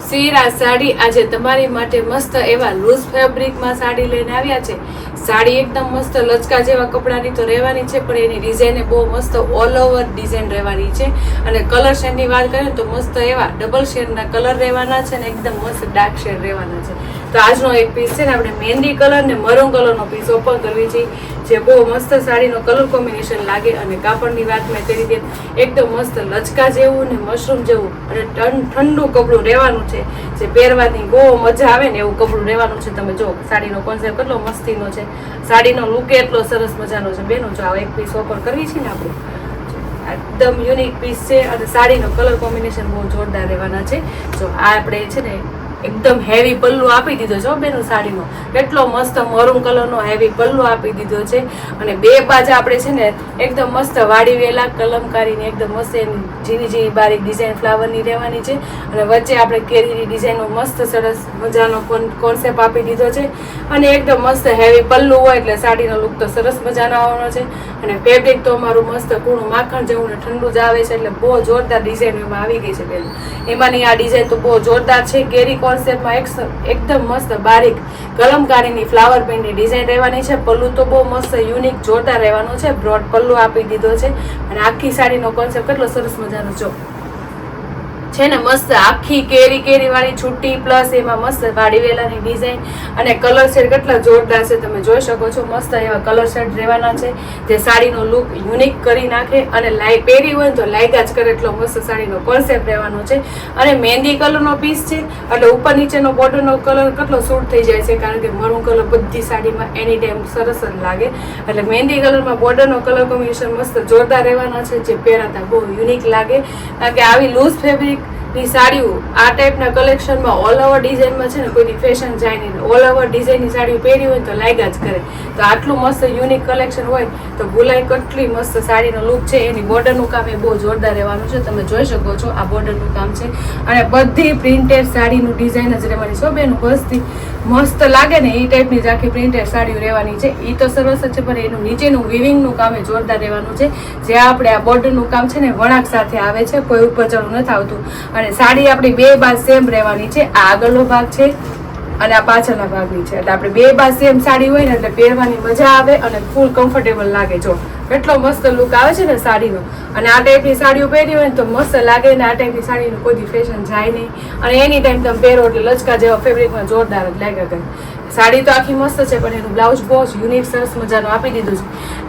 સીરા સાડી આજે તમારી માટે મસ્ત એવા લૂઝ ફેબ્રિકમાં સાડી લઈને આવ્યા છે. સાડી એકદમ મસ્ત લચકા જેવા કપડાની તો રહેવાની છે, પણ એની ડિઝાઇન બહુ મસ્ત ઓલ ઓવર ડિઝાઇન રહેવાની છે. અને કલર શેડની વાત કરીએ તો મસ્ત એવા ડબલ શેડના કલર રહેવાના છે ને એકદમ મસ્ત ડાર્ક શેડ રહેવાના છે. તો આજનો એક પીસ છે ને આપણે મહેંદી કલર ને મરૂન કલરનો પીસ ઓપન કરવી છે. જે બહુ મસ્ત સાડીનો કલર કોમ્બિનેશન લાગે અને કાપડની વાત મેં કરી દે, એકદમ મસ્ત લચકા જેવું ને મશરૂમ જેવું અને ઠંડુ કપડું રહેવાનું છે. જે પહેરવાની બહુ મજા આવે ને એવું કપડું રહેવાનું છે. તમે જો, સાડીનો કોન્સેપ્ટ કેટલો મસ્તીનો છે. સાડીનો લુક એટલો સરસ મજાનો છે. બેનો, જો આ એક પીસ ઓપન કરવી છે ને આપણે? એકદમ યુનિક પીસ છે અને સાડીનો કલર કોમ્બિનેશન બહુ જોરદાર રહેવાના છે. જો આ આપણે છે ને એકદમ હેવી પલ્લુ આપી દીધો છે બેનું સાડીનો. કેટલો મસ્ત મરૂન કલરનો હેવી પલ્લુ આપી દીધો છે. અને બે બાજુ આપણે છે ને એકદમ મસ્ત વાડી વેલા કલમકારીને એકદમ મસ્ત એની ઝીણી ઝીણી બારીક ડિઝાઇન ફ્લાવરની રહેવાની છે. અને વચ્ચે આપણે કેરીની ડિઝાઇનનો મસ્ત સરસ મજાનો કોન્સેપ્ટ આપી દીધો છે. અને એકદમ મસ્ત હેવી પલ્લુ હોય એટલે સાડીનો લુક તો સરસ મજાનો આવવાનો છે. અને ફેબ્રિક તો અમારું મસ્ત કૂણું માખણ જેવું ને ઠંડુ જ આવે છે એટલે બહુ જોરદાર ડિઝાઇન એમાં આવી ગઈ છે પેલું એમાંની આ ડિઝાઇન તો બહુ જોરદાર છે. કેરી કોન્સેપ્ટમાં એક એકદમ મસ્ત બારીક કલમકારીની ફ્લાવર પ્રિન્ટની ડિઝાઇન રહેવાની છે. પલ્લુ તો બહુ મસ્ત યુનિક જોરદાર રહેવાનું છે. બ્રોડ પલ્લુ આપી દીધો છે. અને આખી સાડીનો કોન્સેપ્ટ કેટલો સરસ મજાનો જો છે ને મસ્ત આખી કેરી કેરી વાળી છુટ્ટી, પ્લસ એમાં મસ્ત વાડી વેલાની ડિઝાઇન અને કલર શેડ કેટલા જોરદાર છે તમે જોઈ શકો છો. મસ્ત એવા કલર શેડ રહેવાના છે. જે સાડીનો લુક યુનિક કરી નાખે અને લાઈ પહેરી હોય તો લાયકા જ કરે એટલો મસ્ત સાડીનો કોન્સેપ્ટ રહેવાનો છે. અને મહેંદી કલરનો પીસ છે. એટલે ઉપર નીચેનો બોર્ડરનો કલર કેટલો સૂટ થઈ જાય છે કારણ કે મરૂન કલર બધી સાડીમાં એની ટાઈમ સરસ જ લાગે. એટલે મહેંદી કલરમાં બોર્ડરનો કલર કોમ્બિનેશન મસ્ત જોરદાર રહેવાના છે. જે પહેરાતા બહુ યુનિક લાગે. કારણ કે આવી લૂઝ ફેબ્રિક ની સાડીઓ આ ટાઈપના કલેક્શનમાં ઓલ ઓવર ડિઝાઇનમાં છે ને કોઈની ફેશન જાય નહીં. ઓલ ઓવર ડિઝાઇનની સાડીઓ પહેરી હોય તો લાગ્યા જ કરે. તો આટલું મસ્ત યુનિક કલેક્શન હોય તો ભૂલાઈ કેટલી મસ્ત સાડીનો લુક છે. એની બોર્ડરનું કામ એ બહુ જોરદાર રહેવાનું છે. તમે જોઈ શકો છો આ બોર્ડરનું કામ છે. અને બધી પ્રિન્ટેડ સાડીનું ડિઝાઇન જ રહેવાની બેનું બસથી મસ્ત લાગે ને એ ટાઈપની જ આખી પ્રિન્ટેડ સાડીઓ રહેવાની છે. એ તો સરસ છે, પણ એનું નીચેનું વિવિંગનું કામ એ જોરદાર રહેવાનું છે. જે આપણે આ બોર્ડરનું કામ છે ને વણાક સાથે આવે છે, કોઈ ઉપર ચડું નથી આવતું. અને સાડી આપણી બે બાદ સેમ રહેવાની છે. આ આગળનો ભાગ છે અને આ પાછળના ભાગની છે. એટલે આપણે બે બાદ સેમ સાડી હોય ને એટલે પહેરવાની મજા આવે અને ફૂલ કમ્ફર્ટેબલ લાગે જો. કેટલો મસ્ત લુક આવે છે ને સાડીનો. અને આ ટાઈપની સાડીઓ પહેરી હોય ને તો મસ્ત લાગે ને આ ટાઈપની સાડીનું કોઈ ફેશન જાય નહીં. અને એની ટાઈમ તમે પહેરો એટલે લચકા જેવા ફેબ્રિકમાં જોરદાર જ લાગે કરે. સાડી તો આખી મસ્ત છે, પણ એનું બ્લાઉઝ બહુ જ યુનિક સરસ મજાનું આપી દીધું છે.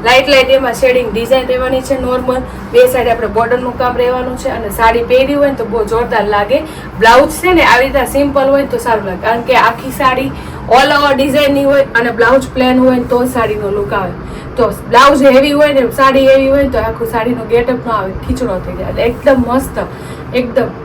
લાઇટ લાઇટ એમાં શેડિંગ ડિઝાઇન રહેવાની છે નોર્મલ બે સાઈડ આપણે બોર્ડરનું કામ રહેવાનું છે અને સાડી પહેરી હોય ને તો બહુ જોરદાર લાગે. બ્લાઉઝ છે ને આવી રીતના સિમ્પલ હોય તો સારું લાગે. કારણ કે આખી સાડી ઓલ ઓવર ડિઝાઇનની હોય અને બ્લાઉઝ પ્લેન હોય તો સાડીનો લુક આવે. તો બ્લાઉઝ હેવી હોય ને સાડી હેવી હોય ને તો આખું સાડીનો ગેટઅપ ન આવે, ખીચડો થઈ જાય. એટલે એકદમ મસ્ત, એકદમ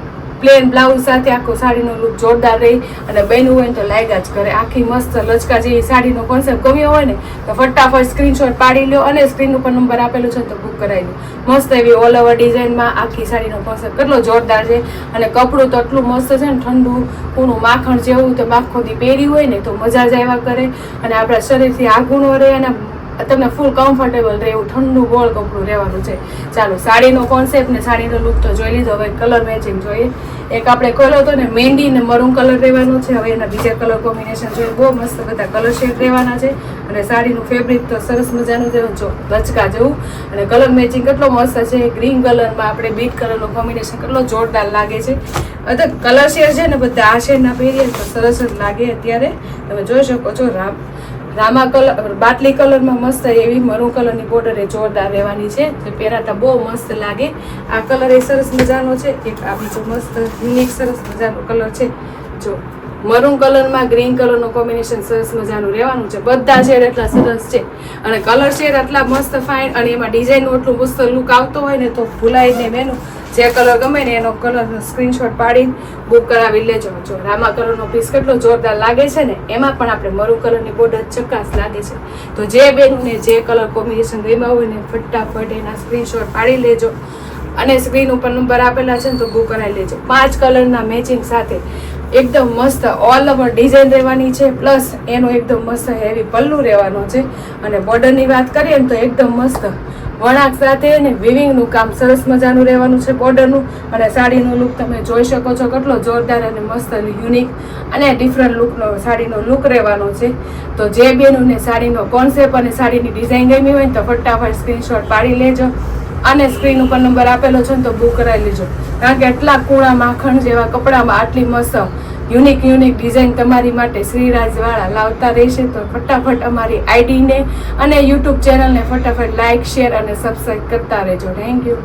પ્લેન બ્લાઉઝ સાથે આખો સાડીનો લુક જોરદાર રહી અને બહેનું હોય ને તો લાગ્યા જ કરે આખી મસ્ત લચકા જેવી સાડીનો કોન્સેપ્ટ ગમ્યો હોય ને તો ફટાફટ સ્ક્રીનશોટ પાડી લ્યો અને સ્ક્રીન ઉપર નંબર આપેલો છે ને તો બુક કરાવી લો મસ્ત એવી ઓલ ઓવર ડિઝાઇનમાં આખી સાડીનો કોન્સેપ્ટ કેટલો જોરદાર છે. અને કપડું તો એટલું મસ્ત છે ને ઠંડુ પૂરું માખણ જેવું તો માખોથી પહેરી હોય ને તો મજા જ આવ્યા કરે. અને આપણા શરીરથી આગુણો રહે અને તમને ફૂલ કમ્ફર્ટેબલ રહે એવું ઠંડુ ગોળ કપડું રહેવાનું છે. ચાલો, સાડીનો કોન્સેપ્ટ ને સાડીનો લુક તો જોઈ લીધો, હવે કલર મેચિંગ જોઈએ. એક આપણે કલર હતો ને મહેંદી ને મરૂન કલર રહેવાનો છે. હવે એના બીજા કલર કોમ્બિનેશન જોઈએ. બહુ મસ્ત બધા કલર શેડ રહેવાના છે. અને સાડીનું ફેબ્રિક તો સરસ મજાનું છે જો લચકા જેવું. અને કલર મેચિંગ કેટલો મસ્ત છે. ગ્રીન કલરમાં આપણે બીટ કલરનું કોમ્બિનેશન કેટલો જોરદાર લાગે છે. અત્યારે કલર શેર છે ને, બધા આ શેરના પહેરીએ તો સરસ જ લાગે અત્યારે. તમે જોઈ શકો છો, રામ. રામા કલર બાટલી કલરમાં મસ્ત એવી મરૂ કલરની બોર્ડર એ જોરદાર રહેવાની છે. જે પહેરાતા બહુ મસ્ત લાગે. આ કલર એ સરસ મજાનો છે. એક આ બીજો મસ્ત યુનિક સરસ મજાનો કલર છે. જો. મરૂન કલરમાં, ગ્રીન કલરનું કોમ્બિનેશન સરસ મજાનું રહેવાનું છે. બધા શેડ એટલા સરસ છે. અને કલર શેડ એટલા મસ્ત ફાઇન અને એમાં ડિઝાઇનનું એટલું મસ્ત લુક આવતો હોય ને તો ભૂલાય ને મેનું જે કલર ગમે ને એનો કલરનો સ્ક્રીનશોટ પાડીને બુક કરાવી લેજો. જો રામા કલરનો પીસ કેટલો જોરદાર લાગે છે ને, એમાં પણ આપણે મરૂ કલરની બોર્ડર ચકાસ લાગે છે. તો જે બેનને જે કલર કોમ્બિનેશન ગમ્યા હોય ને ફટાફટ એના સ્ક્રીનશોટ પાડી લેજો. અને સ્ક્રીન ઉપર નંબર આપેલા છે ને તો બુક કરાવી લેજો. પાંચ કલરના મેચિંગ સાથે એકદમ મસ્ત ઓલ ઓવર ડિઝાઇન રહેવાની છે પ્લસ એનું એકદમ મસ્ત હેવી પલ્લું રહેવાનું છે. અને બોર્ડરની વાત કરીએ ને તો એકદમ મસ્ત વણાક સાથે અને વિવિંગનું કામ સરસ મજાનું રહેવાનું છે બોર્ડરનું અને સાડીનો લુક તમે જોઈ શકો છો કેટલો જોરદાર અને મસ્ત યુનિક અને ડિફરન્ટ લુકનો સાડીનો લુક રહેવાનો છે. તો જે બેનોને સાડીનો કોન્સેપ્ટ અને સાડીની ડિઝાઇન ગમી હોય ને તો ફટાફટ સ્ક્રીનશોટ પાડી લેજો. અને સ્ક્રીન ઉપર નંબર આપેલો છે ને તો બુક કરાવી લેજો. કારણ કે આટલા કૂણા માખણ જેવા કપડામાં આટલી મસ્ત યુનિક યુનિક ડિઝાઇન તમારી માટે શ્રીરાજવાળા લાવતા રહેશે. તો ફટાફટ અમારી આઈડીને અને યુટ્યુબ ચેનલને ફટાફટ લાઇક શેર અને સબસ્ક્રાઈબ કરતા રહેજો. Thank you